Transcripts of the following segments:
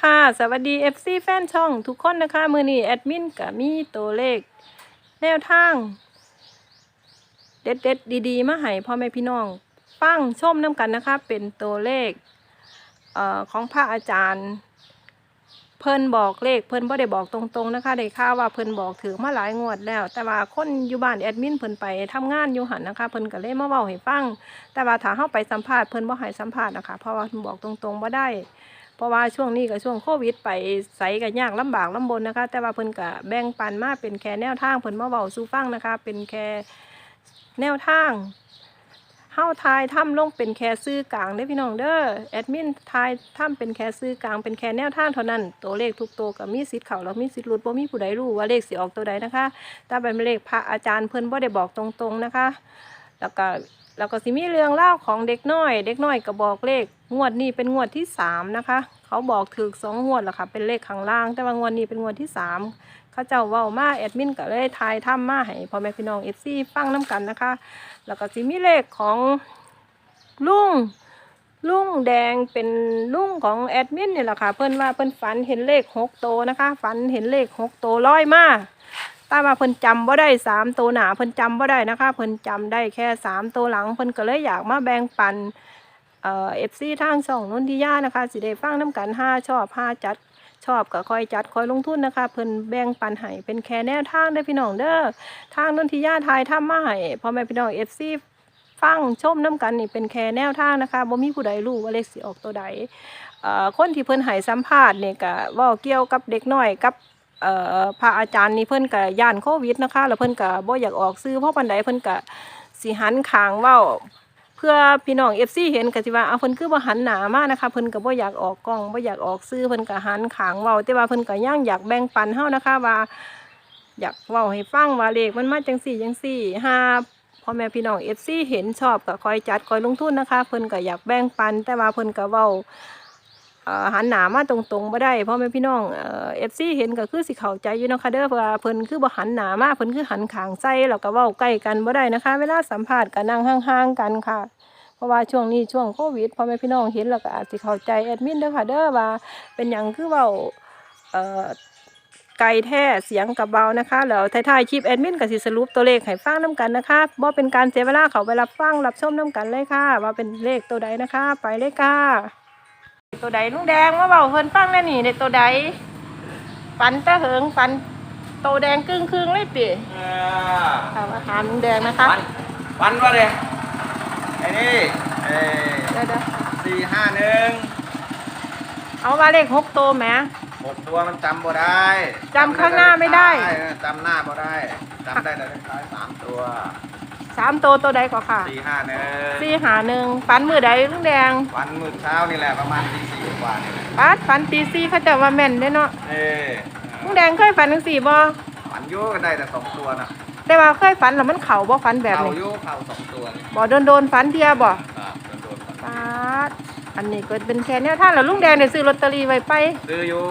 ค่ะ สวัสดี FC แฟนช่องทุกคนนะคะ มือนี้แอดมินกับมีตัวเลข แนวทางเด็ดเด็ดๆดีๆ มาให้พ่อแม่พี่น้อง ฟังชมน้ำกันนะคะ เป็นตัวเลขเอ่อของพระอาจารย์ เพิ่นบอกเลขเพิ่นบ่ได้บอกตรงๆนะคะได้ข่าวว่าเพิ่นบอกถือมาหลายงวดแล้ว แต่ว่าคนอยู่บ้านแอดมินเพิ่นไปทำงานอยู่หันนะคะ เพิ่นก็เลยมาเว้าให้ฟัง แต่ว่าถ้าเฮาไปสัมภาษณ์เพิ่นบ่ให้สัมภาษณ์นะคะเพราะว่าเพิ่นบอกตรงๆบ่ได้ เพราะว่าช่วงนี้ก็ช่วงโควิด ไปใส่กันยากลำบากลำบนนะคะ แต่ว่าเพิ่นก็แบ่งปันมาเป็นแค่แนวทางเพิ่นมาเว้าสู่ฟังนะคะ เป็นแค่แนวทางเฮาทายถ้ำลงเป็นแค่ซื้อกลางเด้พี่น้องเด้อแอดมินทายถ้ำเป็นแค่ซื้อกลางเป็นแค่แนวทางเท่านั้น ตัวเลขทุกตัวก็มีสิทธิ์เข้าแล้วมีสิทธิ์หลุดบ่มีผู้ใดรู้ว่าเลขสิออกตัวใดนะคะ แต่เป็นเลขพระอาจารย์เพิ่นบ่ได้บอกตรงๆนะคะ แล้วก็ แล้วก็สิมีเรื่องเล่าของเด็กน้อย เด็กน้อยก็บอกเลขงวดนี้เป็นงวดที่สามนะคะ เขาบอกถึกสองงวดแล้วค่ะ เป็นเลขข้างล่าง แต่ว่างวดนี้เป็นงวดที่สามเขาเจ้าเว้ามาแอดมินก็เลยทายถ้ำมาให้พ่อแม่พี่น้องเอฟซีฟังน้กันนะคะ แล้วก็สิมีเลขของลุงลุงแดงเป็นลุงของแอดมินนี่แหละค่ะ เพิ่อนว่าเพิ่อนฝันเห็นเลขหกโตนะคะ ฝันเห็นเลขหกโตร้อยมา ต่ว่าเพิ่นจำบ่ได้สามตัวหนาเพิ่นจำบ่ได้นะคะเพิ่นจำได้แค่สามตัวหลังเพิ่นก็เลยอยากมาแบ่งปันเอ่อฟซีทางช่องนนทิยานะคะสิได้ฟังน้ำกันห้าชอบห้าจัดชอบก็คอยจัดคอยลงทุนนะคะ เพิ่นแบ่งปันให้เป็นแค่แนวทางเด้พี่น้องเด้อทางนนทิยาทายทำมาให้พ่อแม่พี่น้องเอฟซีฟังชมน้ำกันนี่เป็นแค่แนวทางนะคะบ่มีผู้ใดรู้ว่าเลขสิออกตัวใดเอ่อคนที่เพิ่นให้สัมภาษณ์เนี่ยก็ว้าเกี่ยวกับเด็กน้อยกับ เอ่อพระอาจารย์นี่เพิ่นก็ย่านโควิดนะคะแล้วเพิ่นก็บ่อยากออกซื้อเพราะปันใดเพิ่นก็สิหันขางเว้า เพื่อพี่น้อง FC เห็นก็สิว่าเอาเพิ่นคือบ่หันหน้ามากนะคะเพิ่นก็บ่อยากออกกล้องบ่อยากออกซื้อเพิ่นก็หันขางเว้าแต่ว่าเพิ่นก็ยังอยากแบ่งปันเฮานะคะว่า อยากเว้าให้ฟังว่าเลขมันมาจังซี่จังซี่ห้าพ่อแม่พี่น้อง FC เห็นชอบก็คอยจัดคอยลงทุนนะคะ เพิ่นก็อยากแบ่งปัน แต่ว่าเพิ่นก็เว้า หันหนามาตรงๆบ่ได้พราะแม่พี่น้องเอฟซีเห็นก็คือสิเข้าใจอยู่นะคะเด้อเพราะเพิ่นคือบ่หันหนามาเพิ่นคือหันขางใส่แล้วก็เว้าใกล้กันบ่ได้นะคะ เวลาสัมภาษณ์ก็นั่งห่างๆกันค่ะ เพราะว่าช่วงนี้ช่วงโควิดพ่อแม่พี่น้องเห็นแล้วก็อาจสิเข้าใจแอดมินเด้อค่ะเด้อว่าเป็นหยังคือเว้าเอ่อไกลแท้เสียงกับเบานะคะแล้วท้ายๆคลิปแอดมินก็สิสรุปตัวเลขให้ฟังนํกันนะคะบ่เป็นการเสียเวลาเขาไปรับฟังรับชมนํกันเลยค่ะ ว่าเป็นเลขตัวใดนะคะ ไปเลยค่ะ ตัวใดลุงแดงมาเบาเพิ่นฟังแน่นี่ในตัวใดฟันตะเหิงฟันโตแดงครึ่งครึ่งๆเลยติเออถามอาหารลุงแดงนะคะวันวันว่าเลยไอ้นี่เอ้เดี๋ยวสี่ห้าหนึ่งๆเอามาเลขหกโตแหมหกตัวมันจำบ่ได้จำข้างหน้าไม่ได้เออจำหน้าบ่ได้จำได้แต่เลขท้ายสามตัว สามโตตัวใดก็ค่ะสี่ห้าหนึ่งสี่หาหนึ่งฟันมือใดลุงแดงวันมืดเช้านี่แหละประมาณตีสี่กว่านี่แหละปัดฟันตีสี่เขาจะว่าแม่นได้เนาะเอ้ยลุงแดงเคยฝันทั้งสี่บ่ฝันอยุ่ก็ได้แต่สองตัวนะแต่ว่าเคยฝันแล้วมันเข่าบ่ฝันแบบเข่านี้อยุ่เข่าสองตัวนี่บ่โดนโดนๆฝันเทียบ่ครับโดนๆฝันปัดอันนี้ก็เป็นแค่แนวทางแล้วลุงแดงได้ซื้อลอตเตอรี่ไว้ไป ซื้ออยู่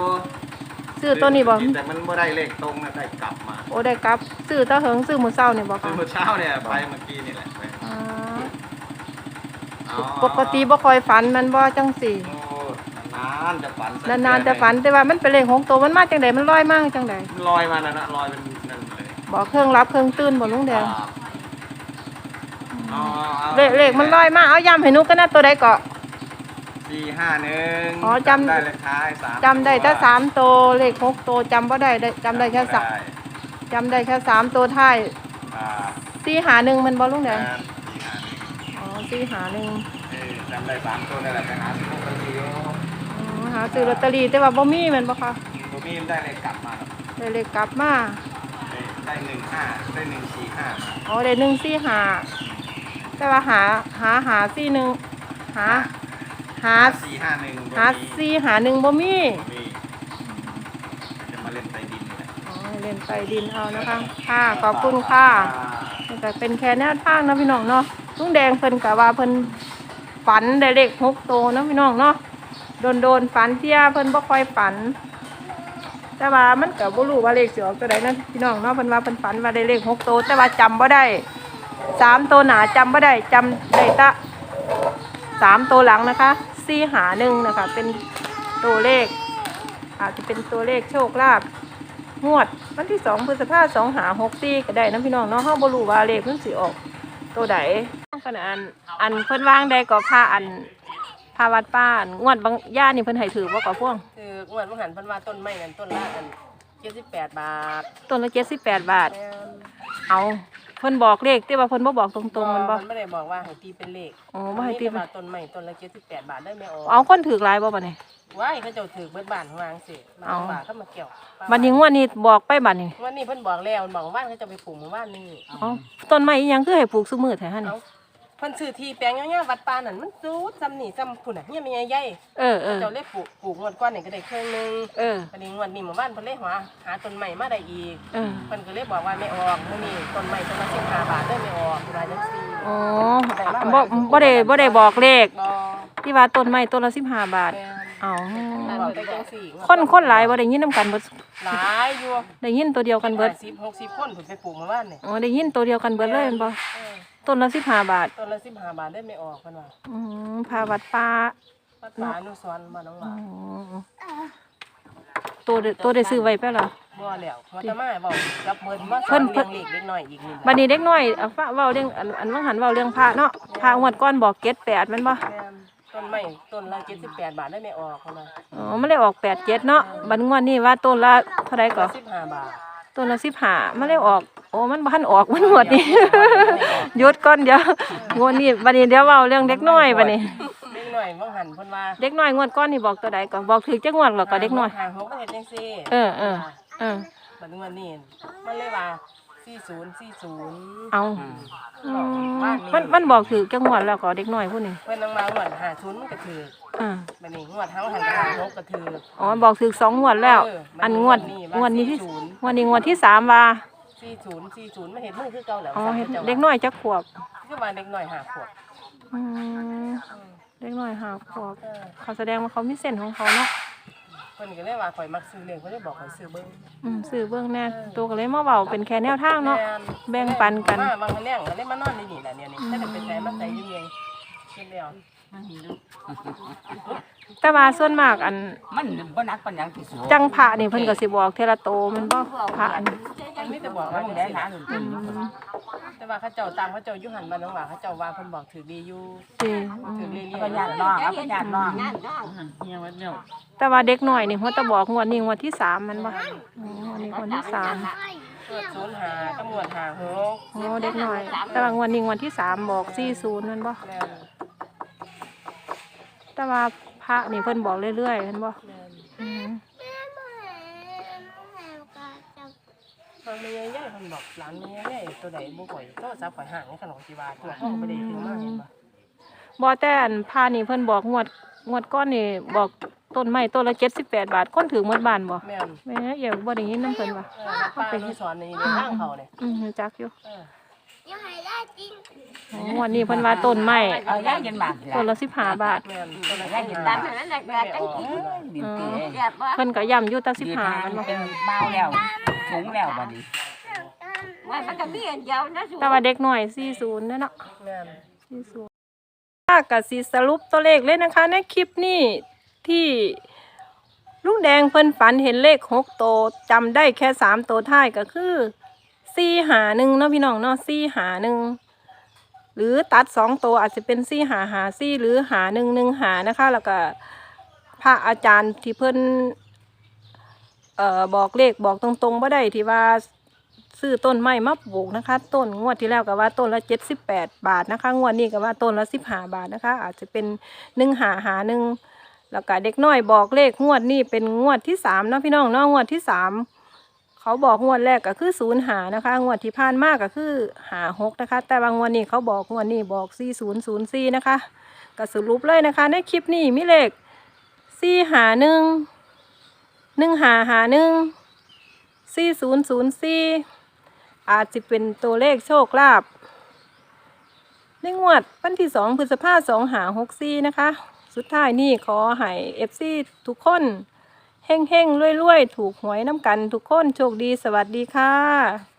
ซื้อตัวนี้บ่แต่มันไม่ได้เลขตรงนะได้กลับมา โอ้ได้กลับ ซื้อตะเหิงซื้อมื้อเช้านี่บ่ซื้ค่ะอเมื่อเช้าเนี่ยไปเมื่อกี้นี่แหละไปอ่าอ๋อปกติบ่ค่อยฝันแมันบ่จังสี่ โอ้นานๆจะฝันสักนานๆจะฝันแต่ว่ามันเป็นเลขของตัวมันมาจังไดมันลอยมาจังไดมันลอยมานะนะลอยเป็นนั่นเลยบ่เครื่องรับเครื่องตื่นบ่ลุงแดงครับอ๋ออาเลขเลขมันลอยมาเอาย้ำให้หนูกันนะตัวใดก็ สี่ห้าหนึ่งอ๋อจำ ได้เลขท้ายสามจำได้แต่สามตัวเลขหกตัวจำบ่ได้ได้จำได้แค่สามได้จำได้แค่สามตัวท้ายอ่าสี่หาหนึ่งมันบ่ลุงแดงสี่ห้าหนึ่งอ๋อสี่หาหนึ่งเออจำได้สามตัวนี่แหละไปหาซื้อลอตเตอรี่อยู่อ๋อหาซื้อลอตเตอรี่แต่ว่าบ่มีแม่นบ่คะตัวมีมได้เลขกลับมาครับได้เลขกลับมาเออได้หนึ่งห้าได้หนึ่งสี่ห้าอ๋อได้หนึ่งสี่หาแต่ว่าหาหาหาสี่หนึ่งหาหาสี่ห้าหนึ่งหาสี่หาหนึ่งบ่มีมีจะมาเล่นใต้ดินนี่แหละอ๋อเล่นใต้ดินเอานะคะ ค่ะขอบคุณค่ะแต่เป็นแค่แนวทางเนาะพี่น้องเนาะลุงแดงเพิ่นกะว่าเพิ่นฝันได้เลขหกโตวเนาะพี่น้องเนาะโดนโดนๆฝันเที่ยเพิ่นบ่ค่อยฝัน แต่ว่ามันก็บ่รู้ว่าเลขสิออกตัวใดนั่นพี่น้องเนาะเพิ่นว่าเพิ่นฝันว่าได้เลขหกโตวแต่ว่าจำบ่ได้สามตัวหนาจำบ่ได้จำได้แตะ สามตัวหลังนะคะสี่หาหนึ่งนะคะ เป็นตัวเลข อาจจะเป็นตัวเลขโชคลาภงวดวันที่สองพฤษภาสองหาหกสี่ก็ได้นะพี่น้องเนาะเฮาบ่รู้ว่าเลขมันสิออก ตัวใดขนาดอันอันเพิ่นวางได้ก็พาอันพาวัดป้าอันงวดบางย่านี่เพิ่นให้ถือบ่ก็พวงคืองวดมหันเพันว่าต้นไม้กันต้นละกันเจ็ดสิบแปดบาทต้นละ78บาทแม่นเอา เพิ่นบอกเลขแต่ว่าเพิ่นบ่บอกตรงๆมันบ่ มันไม่ได้บอกว่าให้ตีเป็นเลขอ๋อบ่ให้ตีเป็นว่าต้นไม้ต้นละเจ็ดสิบแปดบาทได้ไม่ออกเอาคนถือหลายบ่บัดนี้ ว้ายเขาเจ้าถือเบิดบ้านของวางสิมาเอาบาทเข้ามาเกี่ยวบัดนี้งวดนี้บอกไปบัดนี้วันนี้เพิ่นบอกแล้วบอกว่าเขาจะไปปลูกหมู่บ้านนี่เอ๋อต้นไม้อีหยังคือให้ปลูกซุมื้อแท้หั่นนี่เอา เพิ่นซื้อที่แปลงเงี้ยๆวัดป่านั่นมันซูดซ้ำนี่ซ้ำพุ่นน่ะเนี่ยมันใหญ่เออเออๆเจ้าเลยปลูกปลูกงวดก้อนนี่ก็ได้เครื่องหนึงเออวันนี้งวดนี้หมู่บ้านเพิ่นเลยหาหาต้นไม้มาได้อีกเออ เพิ่นก็เลยบอกว่าไม่ออกมื้อนี้ต้นไม้ต้นละ15บาทได้ไม่ออกว่าจังซี่อ๋อบ่บ่ได้บ่ได้บอกเลข บ่ที่ว่าต้นไม้ต้นละ15บาท แม่น เอาบอกได้จังซี่คนคนหลายบ่ได้ยินนํกันเบิดหลายอยู่ได้ยินตัวเดียวกันเบิด50 60คนเพิ่นไปปลูกหมู่บ้านนี่อ๋อได้ยินตัวเดียวกันเบิดเลยแม่นบ่เออต้นละ15บาท ต้นละ15บาทได้ไม่ออกเพิ่นว่าอืมพาวัดป่าวัดป่าอนุสรณ์บ้านหนองหอ๋วาอตัวได้ตัวได้ซื้อไว้ไปแล้วบ่แล้วพอตะมาบอกกับเพิ่นว่าสเพิ่อนนเพิ่เลี้ยน งเล็กเล็กน้อยอีกนี่บัดนี้เด็กน้อยเอาฟ้าเว้าเรื่องอันอันว่าหันเว้าเรื่องพระเนาะพระงวดก่อนบอกเกตแปดแม่นบ่แม่นต้นไม้ต้นละ78บาทได้ไม่ออกเพิ่นว่าอ๋อมันเลยออกแปดเจ็ดเนาะบัดงวดนี้ว่าต้นละเท่าไหร่ก็15บาท ต้นละสิบห้ามันเลยออก โอ้มันบ้านออกมันหมดนี่ หยุดก่อนเดี๋ยวงวดนี้บัดนี้เดี๋ยวเว้าเรื่องเด็กน้อยบัดนี้ เล็กน้อยบ่หันเพิ่นว่าเด็กน้อยงวดก้อนนี่บอกตัวใดก่อนบอกถือจักงวดหรอกก็เด็กน้อย หาหกก็เฮ็ดจังซี่เออเออเออบัดนี้วันนี้มันเลยว่า4040เอาอืมมันมันบอกถือจักงวดแล้วก็เด็กน้อยผู้นี้เพิ่นนำมางวด50มันก็ถือ อ่าบัดนี้งวดเฮาหันหาหกก็ถืออ๋อบอกถือสองงวดแล้ว เอออันงวดมันงวดนี้ที่ศูนย์งวดนี้งวดที่สามว่า40 40มันเห็นมือคือเก่าแล้วอ๋อเห็นจ้าเด็กน้อยจักขวบคือว่าเด็กน้อยห้าขวบอืมอืมเด็กน้อยห้าขวบเออเขาแสดงว่าเขามีเส้นของเขาเนาะเพิ่นก็เลยว่าข่อยมักซื้อเลขเพิ่นเลยบอกข่อยซื้อเบิ่งอืมสื่อเบื้องแน่ตัวก็เลยมาเบาเป็นแค่แนวทางเนาะม่แบ่งปันกัน มาบางคนแน่งก็เลยมานอนนี่นี่แหละเนี่ยนี่ถ้าเกิดเป็นแฟนมาใส่อยู่เองเช่นเดียว แต่ว่าส่วนมากอัน มันบ่นักปานหยังที่สุดจังพระนี่เพิ่นก็สิบอกเทละโตมันบ่พระอันมันมีแต่บอกมัว่านจังได้ซี่หาล่ะเงินอืมแต่ว่าเขาเจ้าตามเขาเจ้าอยู่หันบ้านน้องหว่าเขาเจ้าว่าเพิ่นบอกถือดีอยู่สิอืถือมเรื่อยก็ญาติน้องเอาก็ญาติน้องแต่ว่าเด็กน้อยนี่เพิ่นจะบอกงวดนี้งวดที่สามมันบ่อ๋องวดนี้งวดที่สามๆเกิดศูนย์หาตำรวจหาหกโอ้เด็กน้อย แต่ว่างวดนี้งวดที่สามบอก40มันบ่แม่น แต่ว่าพระนี่เพิ่นบอกเรื่อยๆมันบ่แม่นอืมทางแม่ใหญ่ๆเพิ่นบอกหลานแม่ใหญ่ๆตัวใดบ่ข่อยโทรศัพท์ข่อยห่างในขนมจีวาตัวห้องบ่ได้ถือมาเห็นบ่บ่แต่อันพระนี่เพิ่นบอกงวดงวดก้อนนี่บอกต้นไม้ต้นละ78บาทคนถือหมดบ้านบ่แม่นแม่อย่าบ่ได้ยินนำเพิ่นว่าเออป้าอนุสรณ์นี่ในทางเขาเนี่ยอืมรู้จักอยู่ เออ อ๋องวดนี้เพิ่นว่าต้นไม้เอาย่างกันมาต้นละ15บาทแม่นตัวไหนย่างกินตาตามมนั้นแหละก็จังกินนี่ติเพิ่นก็ย้ำอยู่แต่สิ15หามันบ่เป็นเมาแล้วถุงแล้วบัดนี้ว่ามันก็มีอันเดียวนะสูแต่ว่าเด็กน้อย40นั่นเนาะแม่น40ถ้าก็สิสรุปตัวเลขเลยนะคะ ในคลิปนี้ที่ลุงแดงเพิ่นฝันเห็นเลข6โตวจำได้แค่3โตวท้ายก็คือ 4หา1เนาะพี่น้องเนาะ4หา1หรือตัด2ตัวอาจจะเป็น4หาหา4หรือหา1 1หนึ่งหานะคะ แล้วก็พระอาจารย์ที่เพิ่นเอ่อบอกเลขบอกตรงๆบ่าได้ที่ว่าซื้อต้นไม้มาปลูกนะคะ ต้นงวดที่แล้วก็ว่าต้นละเจ็ดสิบแปดบาทนะคะ งวดนี้ก็ว่าต้นละสิบห้าบาทนะคะ อาจจะเป็นหนึ่งหาหาหนึ่งแล้วก็เด็กน้อยบอกเลขงวดนี้เป็นงวดที่สามนะพี่น้องเนาะงวดที่สาม เขาบอกงวดแรกก็คือศูนย์หานะคะ งวดที่ผ่านมากก็คือหาหกนะคะ แต่บางงวดนี้เขาบอกงวดนี้บอกสี่ศูนย์ศูนย์สี่นะคะก็สรุปเลยนะคะ ในคลิปนี้มีเลขสี่หาหนึ่งหนึ่งหาหาหนึ่งสี่ศูนย์ศูนย์สี่อาจจะเป็นตัวเลขโชคลาภในงวดวันที่สองพฤษภาสองหาหกสี่นะคะ สุดท้ายนี่ขอให้เอฟซีทุกคน เฮ้งๆรวยรวยๆ ถูกหวยน้ำกันทุกคนโชคดีสวัสดีค่ะ